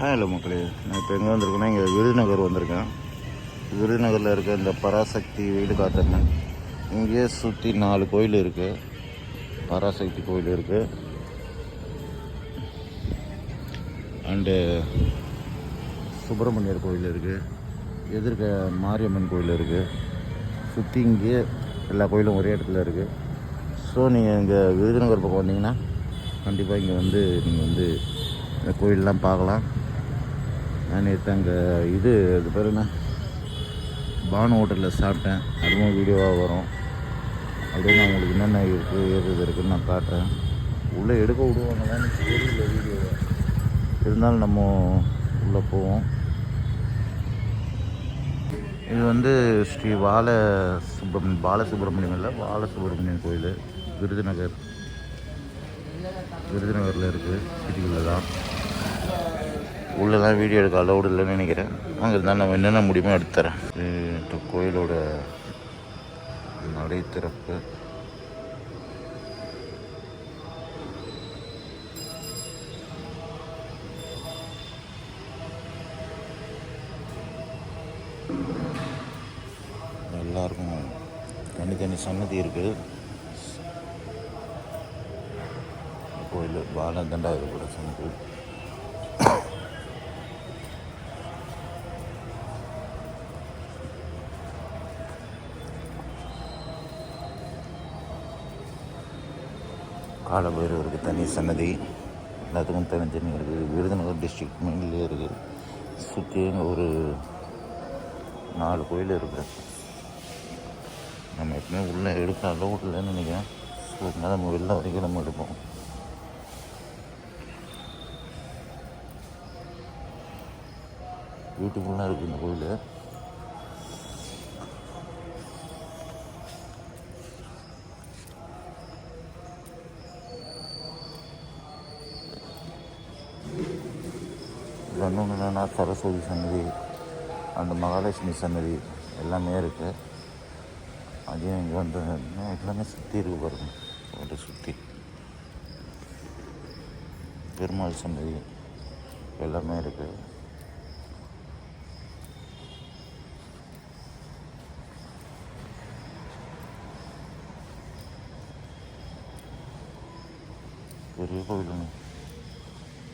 Hello மக்களே. நான் இப்போ எங்கே வந்திருக்கேன்னா இங்கே விருதுநகர் வந்திருக்கேன். விருதுநகரில் இருக்க இந்த பராசக்தி வீடு காத்தம்மன் இங்கேயே சுற்றி நாலு கோயில் இருக்குது பராசக்தி கோயில் இருக்குது அண்டு சுப்பிரமணியர் கோயில் இருக்குது எதிர்க்க மாரியம்மன் கோயில் இருக்குது சுற்றி இங்கேயே எல்லா கோயிலும் ஒரே இடத்துல இருக்குது ஸோ நீங்கள் இங்கே விருதுநகர் பக்கம் வந்தீங்கன்னா கண்டிப்பாக இங்கே வந்து நீங்கள் வந்து இந்த கோயிலெலாம் பார்க்கலாம். நான் நேற்று அங்கே இது அது பேர் என்ன? பானு ஹோட்டலில் சாப்பிட்டேன். அதுவும் வீடியோவாக வரும். அப்படியே நான் உங்களுக்கு என்னென்ன இருக்குது ஏது இது நான் காட்டுறேன். உள்ளே எடுக்க விடுவாங்களான்னு தெரியல வீடியோவை இருந்தாலும் நம்ம உள்ளே போவோம். இது வந்து ஸ்ரீ பால சுப்பிரமணியன் பாலசுப்ரமணியம் இல்லை பாலசுப்ரமணியன் கோயில் விருதுநகர். விருதுநகரில் இருக்குது சிட்டிக்குள்ளே தான் உள்ளெல்லாம் வீடியோ எடுக்க அலௌடு இல்லைன்னு நினைக்கிறேன். அங்கே இருந்தால் நம்ம என்னென்ன முடியுமோ எடுத்துறேன் இது கோயிலோட நடை திறப்பு எல்லாருக்கும் தனித்தனி சன்னதி இருக்குது கோயில் பாலதண்டா இருக்கிற சன்னதி. காலபைரவருக்கு தனி சன்னதி. எல்லாத்துக்கும் தனித்தனி இருக்குது விருதுநகர் டிஸ்ட்ரிக்ட் மெயின்லேயே இருக்குது சுற்றி ஒரு நாலு கோயில் இருக்குது நம்ம எப்பவுமே உள்ளே எடுக்க அளவு இல்லைன்னு நினைக்கிறேன். ஸோ அதனால நம்ம வெளில வரைக்கும் நம்ம எடுப்போம். பியூட்டிஃபுல்லாக இருக்குது இந்த கோயில். இன்னொன்று என்னென்னா சரஸ்வதி சன்னதி அந்த மகாலட்சுமி சன்னதி எல்லாமே இருக்குது அதையும் இங்கே வந்து எல்லாமே சுற்றி இருக்கு பாருங்க. ஒரு சுற்றி பெருமாள் சன்னதி எல்லாமே இருக்குது பெரிய கோவில்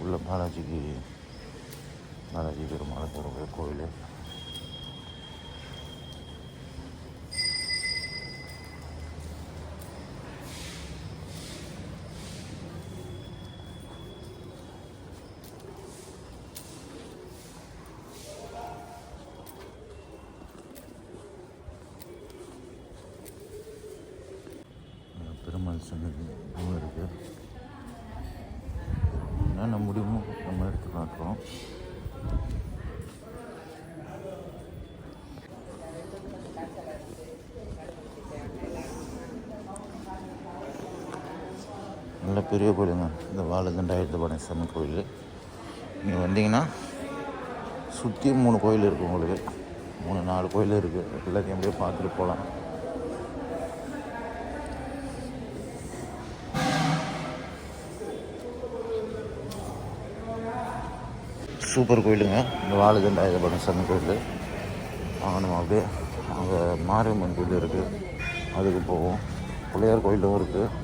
உள்ள பாலாஜிக்கு பாலாஜி பெருமாள் போகிற கோயில் பெருமாள் சன்னதி இருக்குது என்ன முடியுமோ நம்ம எடுத்து பார்க்குறோம் நல்ல பெரிய கோயிலுங்க. இந்த வாழதண்டாயிரத்து பணேஸ்வரன் கோயில். நீங்கள் வந்தீங்கன்னா சுற்றி மூணு கோயில் இருக்குது உங்களுக்கு. மூணு நாலு கோயில் இருக்குது எல்லாத்தையும் அப்படியே பார்த்துட்டு போகலாம். சூப்பர் கோயிலுங்க. இந்த வாழதண்டாயிரத்து பணேஸ்வரன் கோயில். அங்கே நம்ம அப்படியே. அங்கே மாரியம்மன் கோயில் இருக்குது அதுக்கு போவோம். பிள்ளையார் கோயிலும் இருக்குது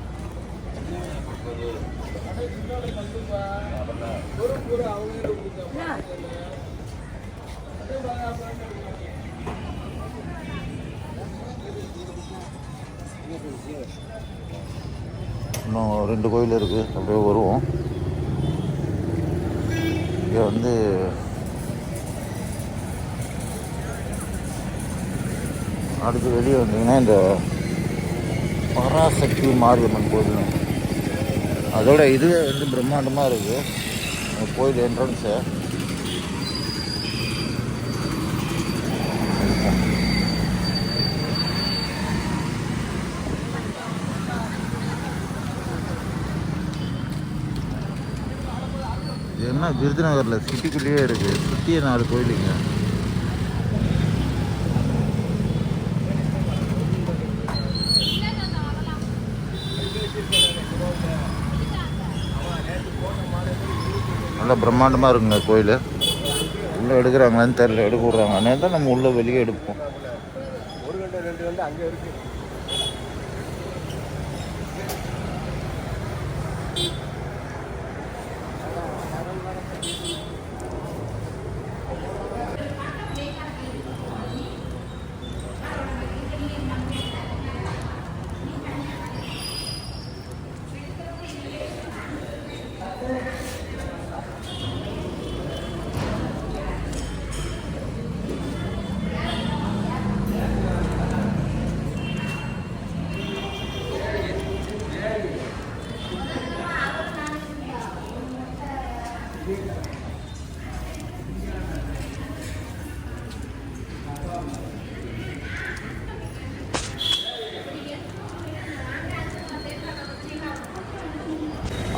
இன்னும் ரெண்டு கோயில் இருக்குது அப்படியே வருவோம். இங்கே வந்து அடுத்து வெளியே வந்தீங்கன்னா இந்த பராசக்தி மாரியம்மன் கோயில். அதோட இதுவே வந்து பிரம்மாண்டமாக இருக்குது கோயில் என்ட்ரன்ஸு பார்த்தீங்கன்னா விருதுநகரில் சிட்டிக்குள்ளேயே இருக்குது சுற்றிய நாலு கோயிலுங்க. நல்லா பிரம்மாண்டமாக இருக்குங்க கோயில். உள்ளே எடுக்கிறாங்களான்னு தெரியல எடுக்க விட்றாங்க. அதனால தான் நம்ம உள்ளே வெளியே எடுப்போம். ஒரு கண்டு ரெண்டு கண்டு அங்கே இருக்குது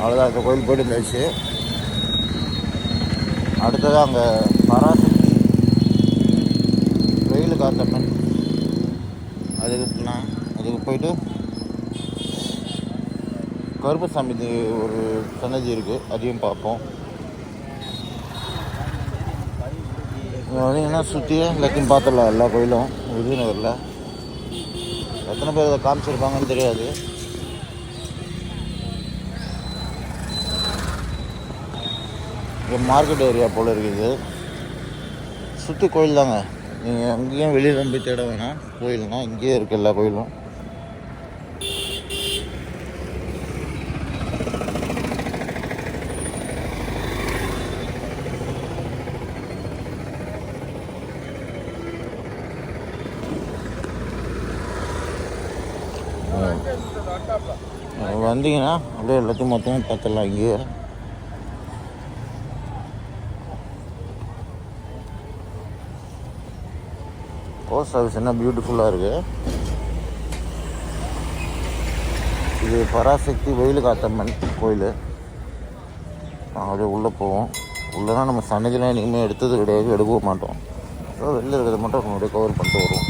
அவ்வளோதான் அந்த கோயில் போயிட்டு இருந்துச்சு அடுத்தது அங்கே பராசக்தி வெயில் காத்தம்மன் அதுக்கு நான் அதுக்கு போயிட்டு கருப்பசாமி ஒரு சன்னதி இருக்குது அதையும் பார்ப்போம். இங்கே வந்தீங்கன்னா சுற்றி எல்லாத்தையும் பார்த்துடலாம் எல்லா கோயிலும் விருதுநகரில் எத்தனை பேர் இதை காமிச்சிருப்பாங்கன்னு தெரியாது. மார்க்கெட் ஏரியா போல் இருக்குது. சுற்றி கோயில் தாங்க. நீங்கள் அங்கேயும் வெளியில் போய் தேட வேணாம். கோயில்னா இங்கேயே இருக்குது எல்லா கோயிலும். வந்தீங்கன்னா அப்படியே எல்லாத்தையும் மொத்தமாக பார்த்துடலாம் இங்கேயே. போஸ்ட் ஆஃபீஸ் என்ன பியூட்டிஃபுல்லாக இருக்குது இது பராசக்தி வெயில் காத்தம்மன் கோயில் அப்படியே உள்ளே போவோம். உள்ளனா நம்ம சன்னதிலாம் இனிமேல் எடுத்தது கிடையாது எடுக்கவும் மாட்டோம். ஸோ வெளில இருக்கிறத மட்டும் நம்ம அப்படியே கவர் பண்ணிட்டு வருவோம்.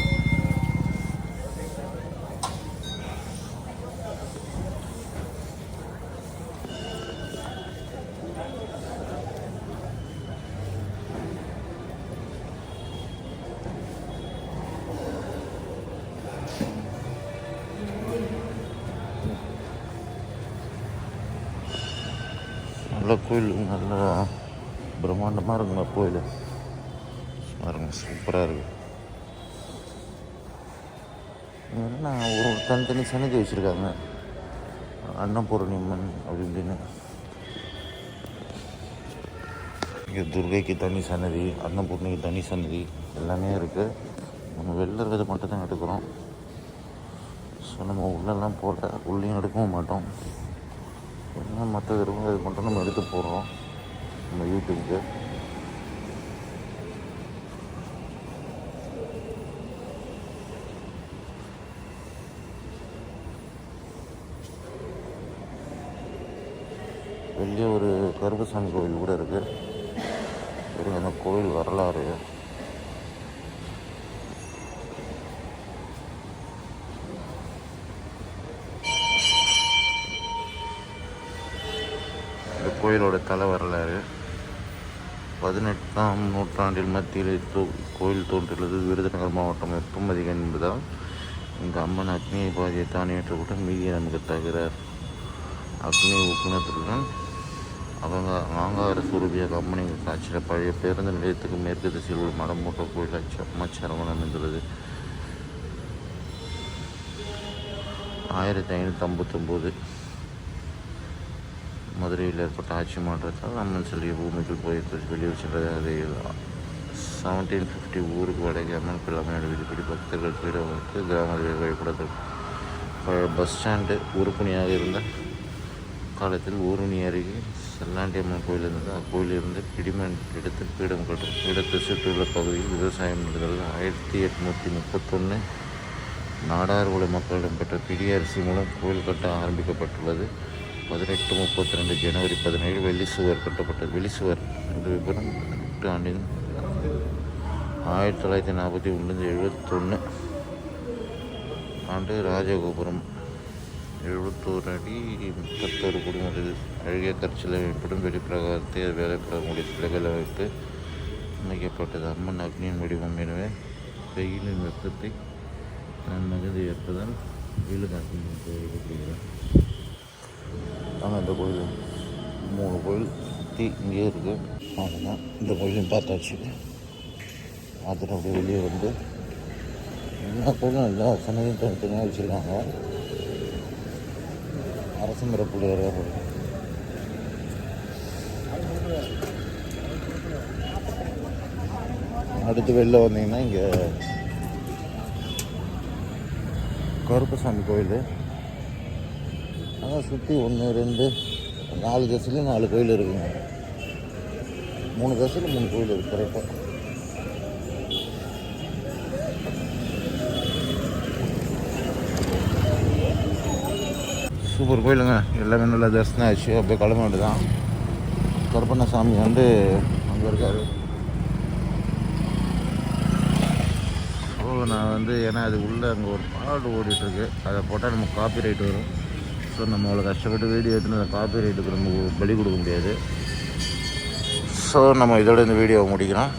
நல்ல கோயில் நல்ல பிரம்மாண்டமாக இருக்குங்க கோயில். பாருங்க சூப்பராக இருக்கு. என்ன ஒரு தனித்தனி சன்னதி வச்சுருக்காங்க. அன்னபூர்ணிமன் அப்படின்னு இங்கே துர்கைக்கு தனி சன்னதி அன்னபூர்ணிக்கு தனி சன்னதி எல்லாமே இருக்குது நம்ம வெளில இருக்கிறத மட்டும் தான் எடுக்கிறோம். ஸோ நம்ம உள்ளெல்லாம் போட உள்ளேயும் எடுக்கவும் மாட்டோம். என்ன மற்றது இருக்கும் அது மட்டும் நம்ம எடுத்து போடுறோம். நம்ம யூடியூப்க்கு. வெளியே ஒரு கருப்பசாமி கோவில் கூட இருக்குது அந்த கோவில் வரலாறு. கோயிலோட தலை வரலாறு. பதினெட்டாம் நூற்றாண்டில் மத்தியில் தோ கோயில் தோன்றியுள்ளது. விருதுநகர் மாவட்டம் வெப்பமதிகம் என்பதால் இந்த அம்மன் அக்னியை பாதியை தான் ஏற்றக்கூட மீதியை நமக்கு தகுறார் அக்னி உப்புணத்துடன் அவங்க ஆங்கார சூரபியாக அம்மனை காட்சியில் பழைய பேருந்து நிலையத்துக்கு மேற்கு திசையில் உள்ள மடமூட்ட கோயில் அச்சு அம்மச்சரவன் அமைந்துள்ளது. ஆயிரத்தி ஐநூற்றி ஐம்பத்தொம்போது மதுரையில் ஏற்பட்ட ஆட்சி மாற்றத்தால் அம்மன் செல்லிய பூமிக்குள் போய் வெளியே சென்றது அதை செவன்டீன் ஃபிஃப்டி ஊருக்கு வடக்கே அம்மன் பிள்ளைமையோட விதிப்படி பக்தர்கள் பீடவங்களுக்கு கிராமத்தில் வழிபடுறது பஸ் ஸ்டாண்டு உறுப்பினியாக இருந்த காலத்தில் ஊருணி அருகே செல்லாண்டி அம்மன் கோயில் இருந்தது. அக்கோயிலிருந்து பிடிமண் எடுத்து பீடம் கட்டும் பீடத்தை சுற்றியுள்ள பகுதியில் விவசாயம் நடந்தது. ஆயிரத்தி எட்நூற்றி முப்பத்தொன்று நாடார் உள்ள மக்களிடம் பெற்ற பிடி அரிசி மூலம் கோயில் கட்ட ஆரம்பிக்கப்பட்டுள்ளது. பதினெட்டு முப்பத்தி ரெண்டு ஜனவரி பதினேழு வெள்ளி சுவர் கட்டப்பட்டது வெள்ளி சுவர் என்ற விபரம் எட்டு ஆண்டில் ஆயிரத்தி தொள்ளாயிரத்தி நாற்பத்தி ஒன்று எழுபத்தொன்று ஆண்டு ராஜகோபுரம். எழுபத்தோரு அடி முப்பத்தோரு குடும்பத்தில் அழகிய கற்சிலை வைப்படும் வெளிப்பிரகாரத்தை அது வேலைப்பட முடிய வைத்து அமைக்கப்பட்டது. அம்மன் அக்னியின் வடிவம். எனவே வெயிலின் வெப்பத்தை நான் மகிழ்ந்து ஏற்பதால் வெயிலுக்கு ஆனால் இந்த கோயில் மூணு கோயில் சுற்றி இங்கேயே இருக்குது அவ்வளோதான் இந்த கோயிலையும் பார்த்தாச்சு. அதில் அப்படியே வெளியே வந்து எல்லா கோயிலும் எல்லா சன்னதியும் தனித்தனியாக வச்சுருக்காங்க. அரசு மர பிள்ளையாராக போடுது அடுத்து வெளில வந்தீங்கன்னா இங்கே கருப்பசாமி கோயில். ஆனால் சுற்றி ஒன்று ரெண்டு நாலு தசையிலும் நாலு கோயில் இருக்குங்க. மூணு தசையில் மூணு கோயில் இருக்குது கரெக்டாக சூப்பர் கோயிலுங்க. எல்லாமே நல்லா தரிசனம் ஆச்சு அப்படியே கிளம்ப வேண்டியதான் கருப்பண்ண சாமி வந்து அங்கே இருக்காரு. ஓ நான் வந்து ஏன்னா அது உள்ளே அங்கே ஒரு பாடு ஓடிட்டுருக்கு அதை போட்டால் நமக்கு காப்பி ரைட் வரும். ஸோ நம்ம அவ்வளோ கஷ்டப்பட்டு வீடியோ எடுத்துன்னு அந்த காப்பி ரைட்டுக்கு நம்ம பலி கொடுக்க முடியாது. ஸோ நம்ம இதோட இந்த வீடியோவை முடிக்கிறோம்.